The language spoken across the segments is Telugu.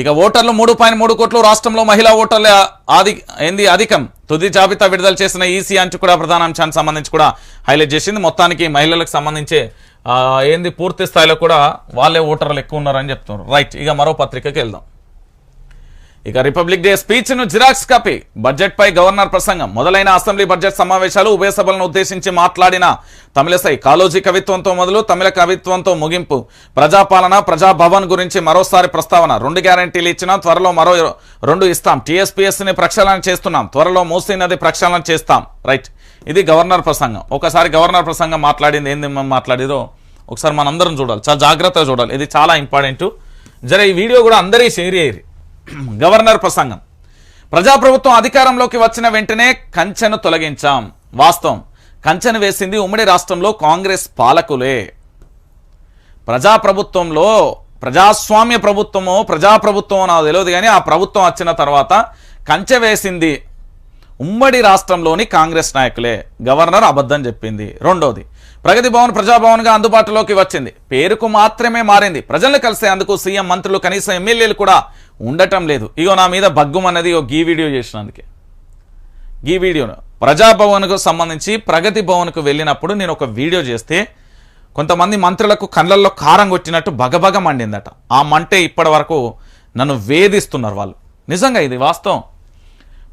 ఇక ఓటర్లు మూడు పాయింట్ మూడు కోట్లు రాష్ట్రంలో మహిళా ఓటర్ల ఆది ఏంది అధికం. తుది జాబితా విడుదల చేసిన ఈసీ అంచు కూడా ప్రధాన అంశానికి సంబంధించి కూడా హైలైట్ చేసింది. మొత్తానికి మహిళలకు సంబంధించే ఏంది పూర్తి స్థాయిలో కూడా వాళ్ళే ఓటర్లు ఎక్కువ ఉన్నారని చెప్తున్నారు. రైట్ ఇక మరో పత్రికకి వెళ్దాం. ఇక రిపబ్లిక్ డే స్పీచ్ను జిరాక్స్ కాపీ బడ్జెట్ పై గవర్నర్ ప్రసంగం. మొదలైన అసెంబ్లీ బడ్జెట్ సమావేశాలు ఉభయ సభలను ఉద్దేశించి మాట్లాడిన తమిళసై కాలోజీ కవిత్వంతో మొదలు తమిళ కవిత్వంతో ముగింపు. ప్రజాపాలన ప్రజాభవన్ గురించి మరోసారి ప్రస్తావన. రెండు గ్యారంటీలు ఇచ్చినా త్వరలో మరో రెండు ఇస్తాం. టీఎస్పీఎస్ని ప్రక్షాళన చేస్తున్నాం. త్వరలో మూసీ నది ప్రక్షాళన చేస్తాం. రైట్. ఇది గవర్నర్ ప్రసంగం. ఒకసారి గవర్నర్ ప్రసంగం మాట్లాడింది. ఏంది మాట్లాడిదో ఒకసారి మనందరం చూడాలి. చాలా జాగ్రత్తగా చూడాలి. ఇది చాలా ఇంపార్టెంట్. జర ఈ వీడియో కూడా అందరి షేర్ చేయరు. గవర్నర్ ప్రసంగం. ప్రజాప్రభుత్వం అధికారంలోకి వచ్చిన వెంటనే కంచెను తొలగించాం. వాస్తవం. కంచెను వేసింది ఉమ్మడి రాష్ట్రంలో కాంగ్రెస్ పాలకులే. ప్రజాప్రభుత్వంలో ప్రజాస్వామ్య ప్రభుత్వమో ప్రజాప్రభుత్వమో నాకు తెలియదు కానీ ఆ ప్రభుత్వం వచ్చిన తర్వాత కంచె వేసింది ఉమ్మడి రాష్ట్రంలోని కాంగ్రెస్ నాయకులే. గవర్నర్ అబద్ధం చెప్పింది. రెండోది ప్రగతి భవన్ ప్రజాభవన్గా అందుబాటులోకి వచ్చింది. పేరుకు మాత్రమే మారింది. ప్రజలను కలిసేందుకు సీఎం మంత్రులు కనీసం ఎమ్మెల్యేలు కూడా ఉండటం లేదు. ఇగో నా మీద బగ్గుమన్నది ఒక గీ వీడియో చేసినందుకే. గీ వీడియోను. ప్రజాభవన్కు సంబంధించి ప్రగతి భవన్కు వెళ్ళినప్పుడు నేను ఒక వీడియో చేస్తే కొంతమంది మంత్రులకు కళ్ళల్లో కారం కొట్టినట్టు బగబగ మండిందట. ఆ మంటే ఇప్పటి వరకు నన్ను వేధిస్తున్నారు వాళ్ళు. నిజంగా ఇది వాస్తవం.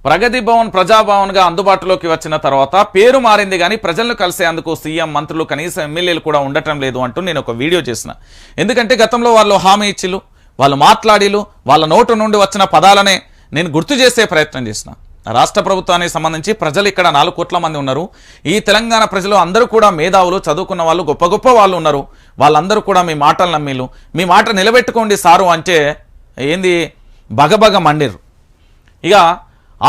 ప్రగతి భవన్ ప్రజాభవన్గా అందుబాటులోకి వచ్చిన తర్వాత పేరు మారింది కానీ ప్రజలను కలిసేందుకు సీఎం మంత్రులు కనీసం ఎమ్మెల్యేలు కూడా ఉండటం లేదు అంటూ నేను ఒక వీడియో చేసిన. ఎందుకంటే గతంలో వాళ్ళు హామీ ఇచ్చిలు వాళ్ళు మాట్లాడిలు వాళ్ళ నోటు నుండి వచ్చిన పదాలనే నేను గుర్తు చేసే ప్రయత్నం చేసిన. రాష్ట్ర ప్రభుత్వానికి సంబంధించి ప్రజలు ఇక్కడ నాలుగు కోట్ల మంది ఉన్నారు. ఈ తెలంగాణ ప్రజలు అందరూ కూడా మేధావులు చదువుకున్న వాళ్ళు గొప్ప గొప్ప వాళ్ళు ఉన్నారు. వాళ్ళందరూ కూడా మీ మాటలు నమ్మిలు మీ మాట నిలబెట్టుకోండి సారు అంటే ఏంది? బగబగ మండిరు ఇక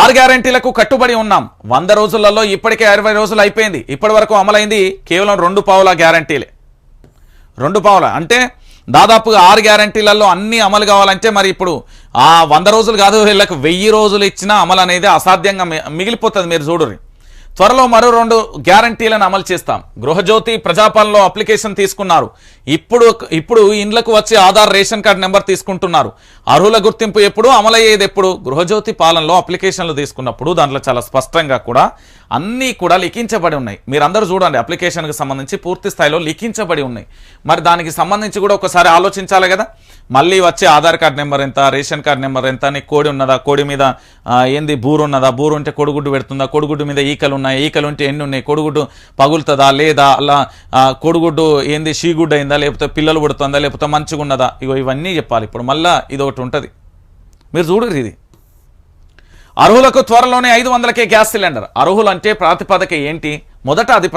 ఆరు గ్యారంటీలకు కట్టుబడి ఉన్నాం. వంద రోజులలో ఇప్పటికే అరవై రోజులు అయిపోయింది. ఇప్పటి వరకు అమలైంది కేవలం రెండు పావుల గ్యారంటీలే. రెండు పావుల. అంటే దాదాపుగా ఆరు గ్యారంటీలలో అన్ని అమలు కావాలంటే మరి ఇప్పుడు ఆ వంద రోజులు కాదు వీళ్ళకి వెయ్యి రోజులు ఇచ్చినా అమలు అనేది అసాధ్యంగా మిగిలిపోతుంది మీరు చూడరు త్వరలో మరో రెండు గ్యారంటీలను అమలు చేస్తాం. గృహజ్యోతి ప్రజాపాలనలో అప్లికేషన్ తీసుకున్నారు. ఇప్పుడు ఇప్పుడు ఇండ్లకు వచ్చి ఆధార్ రేషన్ కార్డు నెంబర్ తీసుకుంటున్నారు. అర్హుల గుర్తింపు ఎప్పుడు అమలయ్యేది ఎప్పుడు? గృహజ్యోతి పాలనలో అప్లికేషన్లు తీసుకున్నప్పుడు దాంట్లో చాలా స్పష్టంగా కూడా అన్నీ కూడా లిఖించబడి ఉన్నాయి. మీరందరూ చూడండి అప్లికేషన్కి సంబంధించి పూర్తి స్థాయిలో లిఖించబడి ఉన్నాయి. మరి దానికి సంబంధించి కూడా ఒకసారి ఆలోచించాలి కదా? మళ్ళీ వచ్చే ఆధార్ కార్డు నెంబర్ ఎంత రేషన్ కార్డు నెంబర్ ఎంత నీకు కోడి ఉన్నదా? కోడి మీద ఏంది బూరు ఉన్నదా? బూరు ఉంటే కొడుగుడ్డు పెడుతుందా? కొడుగుడ్డు మీద ఈకలు ఉన్నాయి? ఈకలు ఉంటే ఎన్ని ఉన్నాయి? కొడుగుడ్డు పగులుతుందా? లేదా? అలా కొడుగుడ్డు ఏంది షీగుడ్డు అయిందా? లేకపోతే పిల్లలు పుడుతుందా లేకపోతే మంచిగా ఉన్నదా ఇగో ఇవన్నీ చెప్పాలి. ఇప్పుడు మళ్ళా ఇది ఒకటి ఉంటుంది. మీరు చూడరు ఇది. అర్హులకు త్వరలోనే ఐదు వందలకే గ్యాస్ సిలిండర్. అర్హులు అంటే ప్రాతిపదిక ఏంటి? మొదట అది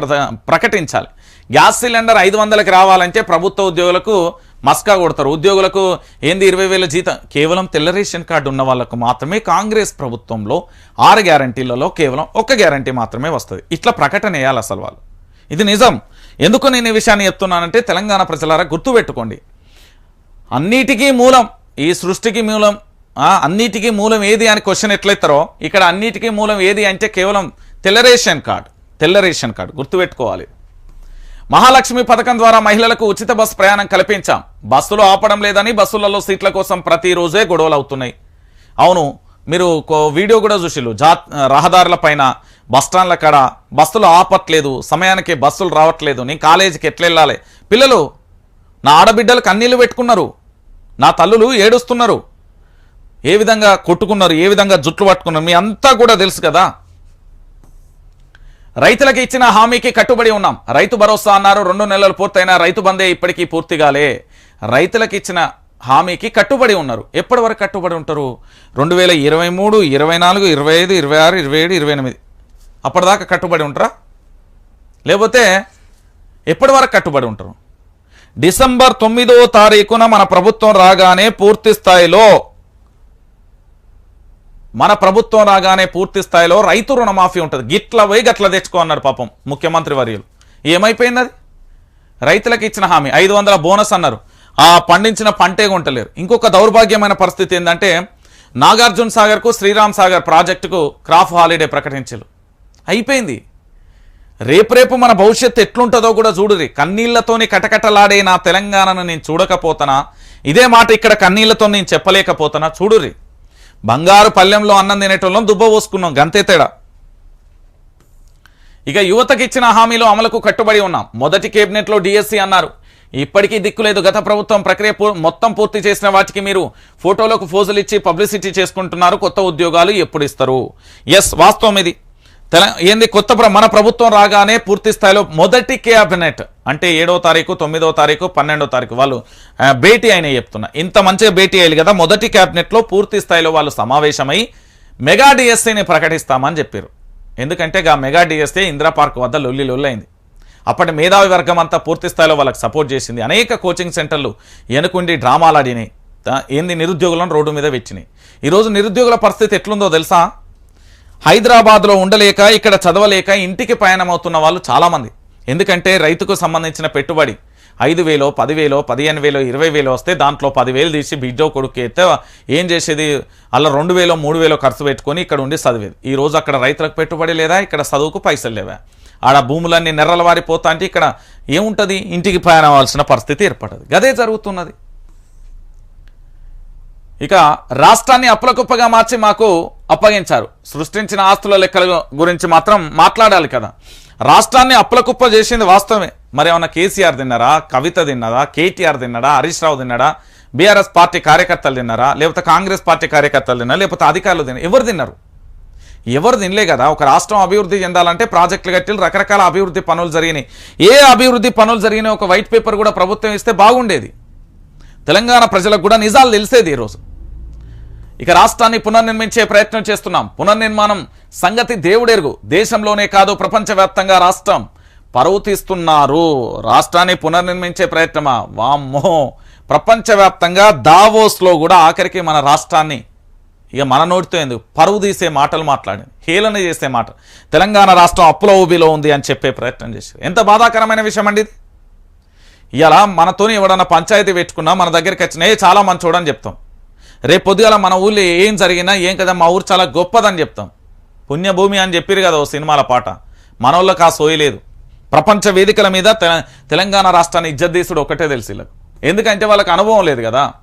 ప్రకటించాలి. గ్యాస్ సిలిండర్ ఐదు వందలకి రావాలంటే ప్రభుత్వ ఉద్యోగులకు మస్కా కొడతారు. ఉద్యోగులకు ఏంది ఇరవై వేల జీతం? కేవలం తెల్ల రేషన్ కార్డు ఉన్న వాళ్ళకు మాత్రమే కాంగ్రెస్ ప్రభుత్వంలో ఆరు గ్యారంటీలలో కేవలం ఒక్క గ్యారంటీ మాత్రమే వస్తుంది. ఇట్లా ప్రకటన వేయాలి అసలు వాళ్ళు. ఇది నిజం. ఎందుకు నేను ఈ విషయాన్ని చెప్తున్నానంటే తెలంగాణ ప్రజలారా గుర్తుపెట్టుకోండి. అన్నిటికీ మూలం ఈ సృష్టికి మూలం అన్నిటికీ మూలం ఏది అని క్వశ్చన్ ఎట్లయితారో ఇక్కడ అన్నిటికీ మూలం ఏది అంటే కేవలం తెల్ల రేషన్ కార్డ్ తెల్ల రేషన్ కార్డు గుర్తుపెట్టుకోవాలి. మహాలక్ష్మి పథకం ద్వారా మహిళలకు ఉచిత బస్సు ప్రయాణం కల్పించాం. బస్సులు ఆపడం లేదని బస్సులలో సీట్ల కోసం ప్రతిరోజే గొడవలు అవుతున్నాయి అవును మీరు వీడియో కూడా చూసిల్లు జా రహదారుల పైన బస్టాండ్ల కాడ బస్సులు ఆపట్లేదు సమయానికి బస్సులు రావట్లేదు నేను కాలేజీకి ఎట్లా వెళ్ళాలి పిల్లలు నా ఆడబిడ్డలు కన్నీళ్ళు పెట్టుకున్నారు. నా తల్లులు ఏడుస్తున్నారు. ఏ విధంగా కొట్టుకున్నారు ఏ విధంగా జుట్లు పట్టుకున్నారు మీ అంతా కూడా తెలుసు కదా. రైతులకు ఇచ్చిన హామీకి కట్టుబడి ఉన్నాం. రైతు భరోసా అన్నారు రెండు నెలలు పూర్తయినా రైతు బందే ఇప్పటికీ పూర్తిగాలే. రైతులకు ఇచ్చిన హామీకి కట్టుబడి ఉన్నారు. ఎప్పటి వరకు కట్టుబడి ఉంటారు? రెండు వేల ఇరవై మూడు ఇరవై నాలుగు ఇరవై ఐదు ఇరవై ఆరు ఇరవై ఏడు ఇరవై ఎనిమిది. అప్పటిదాకా కట్టుబడి ఉంటారా? లేకపోతే ఎప్పటి వరకు కట్టుబడి ఉంటారు? డిసెంబర్ తొమ్మిదో తారీఖున మన ప్రభుత్వం రాగానే పూర్తి స్థాయిలో మన ప్రభుత్వం రాగానే పూర్తి స్థాయిలో రైతు రుణమాఫీ ఉంటుంది. గిట్ల పోయి గట్ల తెచ్చుకో అన్నాడు పాపం ముఖ్యమంత్రి వర్యులు. ఏమైపోయింది అది? రైతులకు ఇచ్చిన హామీ ఐదు వందల బోనస్ అన్నారు. ఆ పండించిన పంటే కొంటలేరు. ఇంకొక దౌర్భాగ్యమైన పరిస్థితి ఏంటంటే నాగార్జున సాగర్కు శ్రీరామ్ సాగర్ ప్రాజెక్టుకు క్రాఫ్ హాలిడే ప్రకటించారు. అయిపోయింది. రేపు రేపు మన భవిష్యత్తు ఎట్లుంటుందో కూడా చూడురి కన్నీళ్ళతోని కటకటలాడే నా తెలంగాణను నేను చూడకపోతనా? ఇదే మాట ఇక్కడ కన్నీళ్ళతో నేను చెప్పలేకపోతున్నా చూడురి బంగారు పల్లెంలో అన్నం తినేటోళ్ళం దుబ్బ పోసుకున్నాం గంతే తేడా. ఇక యువతకి ఇచ్చిన హామీలు అమలుకు కట్టుబడి ఉన్నాం. మొదటి కేబినెట్లో డిఎస్సి అన్నారు. ఇప్పటికీ దిక్కులేదు గత ప్రభుత్వం ప్రక్రియ మొత్తం పూర్తి చేసిన వాటికి మీరు ఫోటోలకు ఫోజులు ఇచ్చి పబ్లిసిటీ చేసుకుంటున్నారు. కొత్త ఉద్యోగాలు ఎప్పుడు ఇస్తారు? ఎస్ వాస్తవం ఇది. తెల ఏంది కొత్త మన ప్రభుత్వం రాగానే పూర్తి స్థాయిలో మొదటి క్యాబినెట్ అంటే ఏడో తారీఖు తొమ్మిదో తారీఖు పన్నెండో తారీఖు వాళ్ళు భేటీ అయినా చెప్తున్నా. ఇంత మంచిగా భేటీ అయ్యాలి కదా మొదటి క్యాబినెట్లో పూర్తి స్థాయిలో వాళ్ళు సమావేశమై మెగా డిఎస్సీని ప్రకటిస్తామని చెప్పారు ఎందుకంటే ఆ మెగా డిఎస్సీ ఇందిరా పార్క్ వద్ద లొల్లి లొల్లైంది. అప్పటి మేధావి వర్గం అంతా పూర్తి స్థాయిలో వాళ్ళకి సపోర్ట్ చేసింది. అనేక కోచింగ్ సెంటర్లు ఎనుకుండి డ్రామాలు ఆడినాయి. ఏంది నిరుద్యోగులను రోడ్డు మీద వెచ్చినాయి ఈరోజు నిరుద్యోగుల పరిస్థితి ఎట్లుందో తెలుసా? హైదరాబాద్లో ఉండలేక ఇక్కడ చదవలేక ఇంటికి ప్రయాణమవుతున్న వాళ్ళు చాలామంది. ఎందుకంటే రైతుకు సంబంధించిన పెట్టుబడి ఐదు వేలో పదివేలో పదిహేను వేలో ఇరవై వేలు వస్తే దాంట్లో పదివేలు తీసి బిడ్డో కొడుకు ఎత్తే ఏం చేసేది? అలా రెండు వేలో మూడు వేలో ఖర్చు పెట్టుకొని ఇక్కడ ఉండి చదివేది. ఈ రోజు అక్కడ రైతులకు పెట్టుబడి లేదా? ఇక్కడ చదువుకు పైసలు లేవా? ఆడ భూములన్నీ నెర్రల వారిపోతా అంటే ఇక్కడ ఏముంటుంది? ఇంటికి ప్రయాణం అవ్వాల్సిన పరిస్థితి ఏర్పడదు. గదే జరుగుతున్నది. ఇక రాష్ట్రాన్ని అప్పులకుప్పగా మార్చి మాకు అప్పగించారు. సృష్టించిన ఆస్తుల లెక్కల గురించి మాత్రం మాట్లాడాలి కదా. రాష్ట్రాన్ని అప్పులకుప్ప చేసింది వాస్తవమే. మరేమన్నా కేసీఆర్ తిన్నారా? కవిత తిన్నదా? కేటీఆర్ తిన్నాడా? హరీష్ రావు తిన్నాడా? బీఆర్ఎస్ పార్టీ కార్యకర్తలు తిన్నారా? లేకపోతే కాంగ్రెస్ పార్టీ కార్యకర్తలు తిన్నారా? లేకపోతే అధికారులు తిన్నారు? ఎవరు తిన్నారు? ఎవరు తినలే కదా. ఒక రాష్ట్రం అభివృద్ధి చెందాలంటే ప్రాజెక్టులు కట్టి రకరకాల అభివృద్ధి పనులు జరిగినాయి. ఏ అభివృద్ధి పనులు జరిగినాయి ఒక వైట్ పేపర్ కూడా ప్రభుత్వం ఇస్తే బాగుండేది. తెలంగాణ ప్రజలకు కూడా నిజాలు తెలిసేది ఈరోజు ఇక రాష్ట్రాన్ని పునర్నిర్మించే ప్రయత్నం చేస్తున్నాం. పునర్నిర్మాణం సంగతి దేవుడెరుగు. దేశంలోనే కాదు ప్రపంచవ్యాప్తంగా రాష్ట్రం. పరువు తీస్తున్నారు. రాష్ట్రాన్ని పునర్నిర్మించే ప్రయత్నమా? వామ్మో. ప్రపంచవ్యాప్తంగా దావోస్లో కూడా ఆఖరికి మన రాష్ట్రాన్ని ఇక మన నోటితో ఎందుకు? పరువు తీసే మాటలు మాట్లాడింది హేళన చేసే మాట. తెలంగాణ రాష్ట్రం అప్పుల ఊబిలో ఉంది అని చెప్పే ప్రయత్నం చేశారు. ఎంత బాధాకరమైన విషయం అండి ఇది? ఇలా మనతోని ఎవడన్నా పంచాయతీ పెట్టుకున్నా మన దగ్గరికి వచ్చినాయి చాలా మంచోడని చెప్తాం. రేపు పొద్దుగాల మన ఊళ్ళో ఏం జరిగినా ఏం కదా మా ఊరు చాలా గొప్పదని చెప్తాం. పుణ్యభూమి అని చెప్పారు కదా ఓ సినిమాల పాట. మనోళ్ళకి ఆ సోయి ప్రపంచ వేదికల మీద తెల- తెలంగాణ రాష్ట్రాన్ని ఇజ్జద్దీసుడు ఒకటే తెలిసి వీళ్ళకు. ఎందుకంటే వాళ్ళకి అనుభవం లేదు కదా.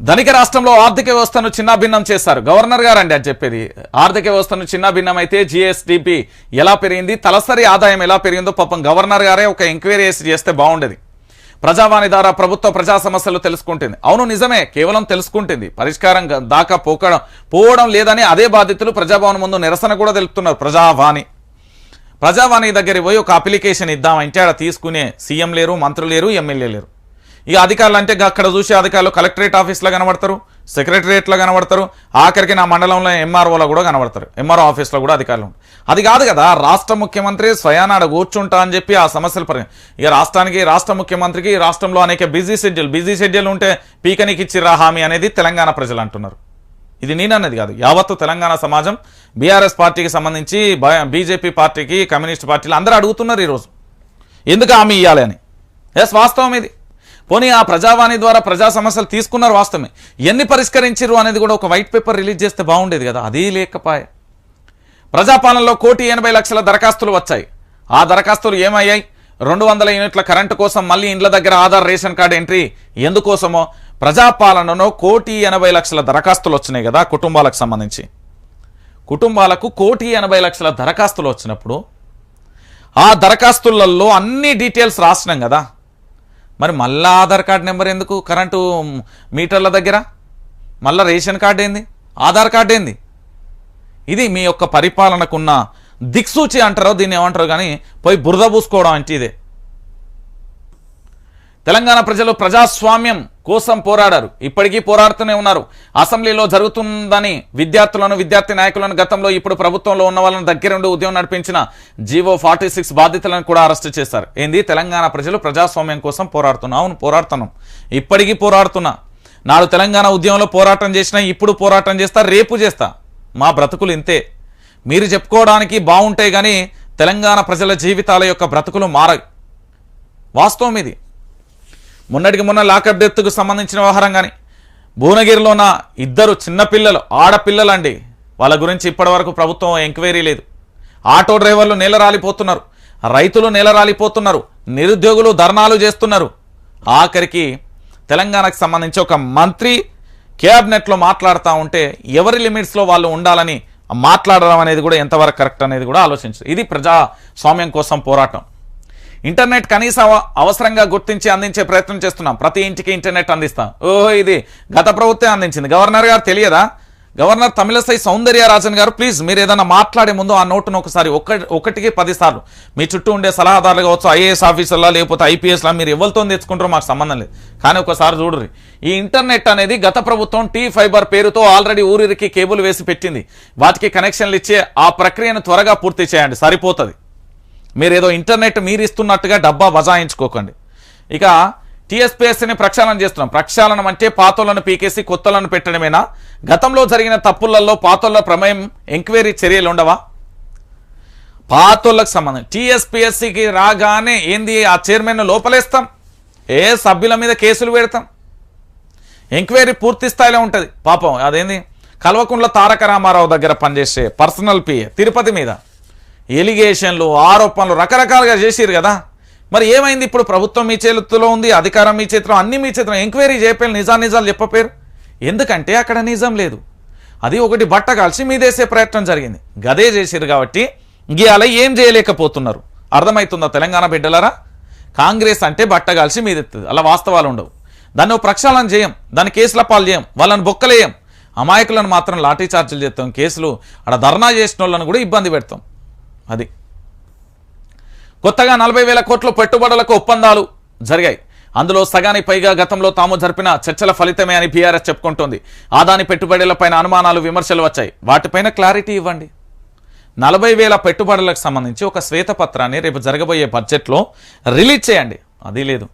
ధనిక రాష్ట్రంలో ఆర్థిక వ్యవస్థను చిన్నాభిన్నం చేస్తారు. గవర్నర్ గారు అండి అని చెప్పేది. ఆర్థిక వ్యవస్థను చిన్నాభిన్నం అయితే జిఎస్డిపి ఎలా పెరిగింది తలసరి ఆదాయం ఎలా పెరిగిందో పాపం గవర్నర్ గారే ఒక ఎంక్వైరీ చేస్తే బాగుండేది. ప్రజావాణి ద్వారా ప్రభుత్వ ప్రజా సమస్యలు తెలుసుకుంటుంది. అవును నిజమే. కేవలం తెలుసుకుంటుంది. పరిష్కారం దాకా పోకడం పోవడం లేదని అదే బాధితులు ప్రజాభవన్ ముందు నిరసన కూడా తెలుపుతున్నారు. ప్రజావాణి. ప్రజావాణి దగ్గర పోయి ఒక అప్లికేషన్ ఇద్దామంటే ఆడ తీసుకునే సీఎం లేరు మంత్రులు లేరు ఎమ్మెల్యే లేరు. ఇక అధికారులు అంటే అక్కడ చూసే అధికారులు కలెక్టరేట్ ఆఫీస్లో కనబడతారు సెక్రటరియట్లో కనబడతారు ఆఖరికి నా మండలంలో ఎంఆర్ఓలో కూడా కనబడతారు. ఎంఆర్ఓ ఆఫీస్లో కూడా అధికారులు అది కాదు కదా రాష్ట్ర ముఖ్యమంత్రి స్వయానాడ కూర్చుంటా అని చెప్పి ఆ సమస్యలు పరి ఇక రాష్ట్రానికి రాష్ట్ర ముఖ్యమంత్రికి ఈ రాష్ట్రంలో అనేక బిజీ షెడ్యూల్ బిజీ షెడ్యూల్ ఉంటే పీకనికి ఇచ్చిరా హామీ అనేది తెలంగాణ ప్రజలు అంటున్నారు. ఇది నేనన్నది కాదు యావత్తు తెలంగాణ సమాజం బీఆర్ఎస్ పార్టీకి సంబంధించి బీజేపీ పార్టీకి కమ్యూనిస్ట్ పార్టీలు అందరూ అడుగుతున్నారు ఈరోజు. ఎందుకు హామీ ఇవ్వాలి అని? ఎస్ వాస్తవం ఇది. పోనీ ఆ ప్రజావాణి ద్వారా ప్రజా సమస్యలు తీసుకున్నారు వాస్తవమే. ఎన్ని పరిష్కరించారు అనేది కూడా ఒక వైట్ పేపర్ రిలీజ్ చేస్తే బాగుండేది కదా. అదీ లేకపాయ. ప్రజాపాలనలో కోటి ఎనభై లక్షల దరఖాస్తులు వచ్చాయి. ఆ దరఖాస్తులు ఏమయ్యాయి? రెండు వందల యూనిట్ల కరెంటు కోసం మళ్ళీ ఇండ్ల దగ్గర ఆధార్ రేషన్ కార్డు ఎంట్రీ ఎందుకోసమో? ప్రజాపాలనలో కోటి ఎనభై లక్షల దరఖాస్తులు వచ్చినాయి కదా కుటుంబాలకు సంబంధించి. కుటుంబాలకు కోటి ఎనభై లక్షల దరఖాస్తులు వచ్చినప్పుడు ఆ దరఖాస్తులలో అన్ని డీటెయిల్స్ రాసినాం కదా. మరి మళ్ళా ఆధార్ కార్డు నెంబర్ ఎందుకు? కరెంటు మీటర్ల దగ్గర? మళ్ళా రేషన్ కార్డు ఏంది? ఆధార్ కార్డు ఏంది? ఇది మీ యొక్క పరిపాలనకున్న దిక్సూచి అంటారో దీన్ని ఏమంటారు కానీ పోయి బురద పూసుకోవడం అంటే ఇదే. తెలంగాణ ప్రజలు ప్రజాస్వామ్యం కోసం పోరాడారు. ఇప్పటికీ పోరాడుతూనే ఉన్నారు. అసెంబ్లీలో జరుగుతుందని విద్యార్థులను విద్యార్థి నాయకులను గతంలో ఇప్పుడు ప్రభుత్వంలో ఉన్న వాళ్ళని దగ్గరుండి ఉద్యమం నడిపించిన జీవో ఫార్టీ సిక్స్ బాధితులను కూడా అరెస్ట్ చేశారు. ఏంది? తెలంగాణ ప్రజలు ప్రజాస్వామ్యం కోసం పోరాడుతున్నా అవును పోరాడుతున్నాం. ఇప్పటికీ పోరాడుతున్నా. నాడు తెలంగాణ ఉద్యమంలో పోరాటం చేసినా ఇప్పుడు పోరాటం చేస్తా రేపు చేస్తా. మా బ్రతుకులు ఇంతే. మీరు చెప్పుకోవడానికి బాగుంటాయి కానీ తెలంగాణ ప్రజల జీవితాల యొక్క బ్రతుకులు మారాయి వాస్తవం ఇది. మొన్నటికి మొన్న లాకప్ డెత్కు సంబంధించిన వ్యవహారం కానీ భువనగిరిలోన ఇద్దరు చిన్నపిల్లలు ఆడపిల్లలండి. వాళ్ళ గురించి ఇప్పటివరకు ప్రభుత్వం ఎంక్వైరీ లేదు. ఆటో డ్రైవర్లు నేలరాలిపోతున్నారు రైతులు నేలరాలిపోతున్నారు నిరుద్యోగులు ధర్నాలు చేస్తున్నారు. ఆఖరికి తెలంగాణకు సంబంధించి ఒక మంత్రి క్యాబినెట్లో మాట్లాడుతూ ఉంటే ఎవరి లిమిట్స్లో వాళ్ళు ఉండాలని మాట్లాడడం అనేది కూడా ఎంతవరకు కరెక్ట్ అనేది కూడా ఆలోచించు ఇది ప్రజాస్వామ్యం కోసం పోరాటం. ఇంటర్నెట్ కనీస అవ- అవసరంగా గుర్తించి అందించే ప్రయత్నం చేస్తున్నాం. ప్రతి ఇంటికి ఇంటర్నెట్ అందిస్తాం. ఓహో ఇది గత ప్రభుత్వం అందించింది. గవర్నర్ గారు తెలియదా? గవర్నర్ తమిళసై సౌందర్యరాజన్ గారు ప్లీజ్ మీరు ఏదైనా మాట్లాడే ముందు ఆ నోటును ఒకసారి ఒక ఒకటికి పది సార్లు మీ చుట్టూ ఉండే సలహాదారులు కావచ్చు ఐఏఎస్ ఆఫీసర్లా లేకపోతే ఐపీఎస్లా మీరు ఎవరితో తెచ్చుకుంటారో మాకు సంబంధం లేదు. కానీ ఒకసారి చూడరు ఈ ఇంటర్నెట్ అనేది గత ప్రభుత్వం టీ ఫైబర్ పేరుతో ఆల్రెడీ ఊరిరికి కేబుల్ వేసి పెట్టింది. వాటికి కనెక్షన్లు ఇచ్చే ఆ ప్రక్రియను త్వరగా పూర్తి చేయండి. సరిపోతుంది. మీరు ఏదో ఇంటర్నెట్ మీరు ఇస్తున్నట్టుగా డబ్బా బజాయించుకోకండి ఇక టీఎస్పీఎస్సీని ప్రక్షాళన చేస్తున్నాం. ప్రక్షాళనం అంటే పాతోళ్ళను పీకేసి కొత్తలను పెట్టడమేనా? గతంలో జరిగిన తప్పులలో పాతోళ్ళ ప్రమేయం ఎంక్వైరీ చర్యలు ఉండవా? పాతోళ్ళకు సంబంధం. టీఎస్పీఎస్సీకి రాగానే ఏంది? ఆ చైర్మన్ లోపలేస్తాం. ఏ సభ్యుల మీద కేసులు పెడతాం? ఎంక్వైరీ పూర్తి స్థాయిలో ఉంటుంది. పాపం అదేంది? కల్వకుంట్ల తారక రామారావు దగ్గర పనిచేసే పర్సనల్ పిఏ తిరుపతి మీద. ఎలిగేషన్లు ఆరోపణలు రకరకాలుగా చేసిరు కదా. మరి ఏమైంది ఇప్పుడు? ప్రభుత్వం మీ చేతిలో ఉంది అధికారం మీ చేతిలో అన్ని మీ చేతిలో. ఎంక్వైరీ చేయకపోయి నిజా నిజాలు చెప్పపోయారు. ఎందుకంటే అక్కడ నిజం లేదు. అది ఒకటి బట్ట కాల్చి మీదేసే ప్రయత్నం జరిగింది. గదే చేసిరు కాబట్టి ఇవాళ ఏం చేయలేకపోతున్నారు. అర్థమవుతుందా తెలంగాణ బిడ్డలరా? కాంగ్రెస్ అంటే బట్ట కాల్చి మీదెత్తుంది అలా వాస్తవాలు ఉండవు. దాన్ని ప్రక్షాళన చేయం. దాన్ని కేసుల పాలు చేయం. వాళ్ళని బొక్కలేయం. అమాయకులను మాత్రం లాఠీ చార్జీలు చేస్తాం. కేసులు అక్కడ ధర్నా చేసిన వాళ్ళని కూడా ఇబ్బంది పెడతాం. అది. కొత్తగా నలభై వేల కోట్ల పెట్టుబడులకు ఒప్పందాలు జరిగాయి. అందులో సగానికి పైగా గతంలో తాము జరిపిన చర్చల ఫలితమే అని బీఆర్ఎస్ చెప్పుకుంటోంది. ఆదాని పెట్టుబడులపైన అనుమానాలు విమర్శలు వచ్చాయి. వాటిపైన క్లారిటీ ఇవ్వండి. నలభై వేల పెట్టుబడులకు సంబంధించి ఒక శ్వేతపత్రాన్ని రేపు జరగబోయే బడ్జెట్లో రిలీజ్ చేయండి. అది లేదు.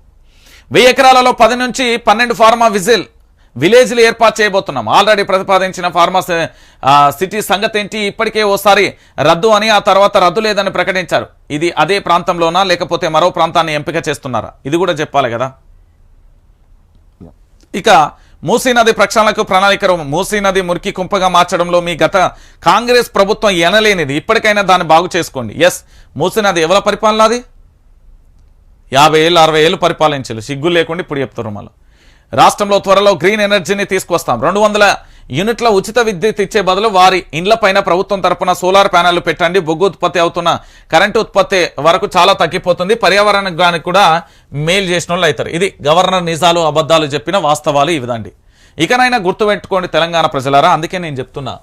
వెయ్యి ఎకరాలలో పది నుంచి పన్నెండు ఫార్మా విజిల్ విలేజ్లు ఏర్పాటు చేయబోతున్నాం. ఆల్రెడీ ప్రతిపాదించిన ఫార్మా సిటీ సంగతి ఏంటి? ఇప్పటికే ఓసారి రద్దు అని ఆ తర్వాత రద్దు లేదని ప్రకటించారు. ఇది అదే ప్రాంతంలోనా లేకపోతే మరో ప్రాంతాన్ని ఎంపిక చేస్తున్నారా? ఇది కూడా చెప్పాలి కదా. ఇక మూసీ నది ప్రక్షాళనకు ప్రణాళిక మూసీ నది మురికి కుంపగా మార్చడంలో మీ గత కాంగ్రెస్ ప్రభుత్వం ఎనలేనిది. ఇప్పటికైనా దాన్ని బాగు చేసుకోండి. ఎస్ మూసీ నది ఎవరి పరిపాలన అది? యాభై ఏళ్ళు అరవై ఏళ్ళు పరిపాలించారు సిగ్గు లేకుండా ఇప్పుడు చెప్తారు మళ్ళీ. రాష్ట్రంలో త్వరలో గ్రీన్ ఎనర్జీని తీసుకొస్తాం. రెండు వందల యూనిట్ల ఉచిత విద్యుత్ ఇచ్చే బదులు వారి ఇండ్లపైన ప్రభుత్వం తరపున సోలార్ ప్యానెల్ పెట్టండి. బొగ్గు ఉత్పత్తి అవుతున్న కరెంటు ఉత్పత్తి వరకు చాలా తగ్గిపోతుంది. పర్యావరణానికి కూడా మేలు చేసిన వాళ్ళు అవుతారు. ఇది గవర్నర్ నిజాలు అబద్ధాలు చెప్పిన వాస్తవాలు ఇవిదండి ఇకనైనా ఇకనైనా గుర్తుపెట్టుకోండి తెలంగాణ ప్రజలారా అందుకే నేను చెప్తున్నా.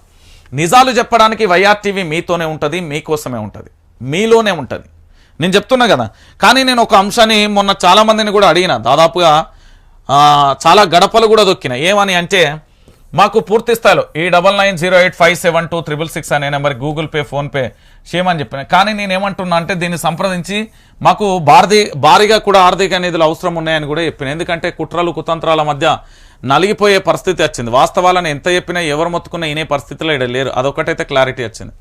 నిజాలు చెప్పడానికి వైఆర్టీవీ మీతోనే ఉంటుంది మీకోసమే ఉంటుంది. మీలోనే ఉంటుంది. నేను చెప్తున్నా కదా. కానీ నేను ఒక అంశాన్ని మొన్న చాలా మందిని కూడా అడిగిన. దాదాపుగా చాలా గడపలు కూడా దొక్కినాయి. ఏమని అంటే మాకు పూర్తి స్థాయిలో ఈ double nine zero eight five seven two triple six అనే నెంబర్ గూగుల్ పే ఫోన్పే చేయమని చెప్పిన. కానీ నేను ఏమంటున్నా అంటే దీన్ని సంప్రదించి మాకు భారీ భారీగా కూడా ఆర్థిక నిధులు అవసరం ఉన్నాయని కూడా చెప్పిన. ఎందుకంటే కుట్రలు కుతంత్రాల మధ్య నలిగిపోయే పరిస్థితి వచ్చింది. వాస్తవాలను ఎంత చెప్పినా ఎవరు మొత్తుకున్నా ఇనే పరిస్థితిలో ఇక్కడ లేరు. అదొకటైతే క్లారిటీ వచ్చింది.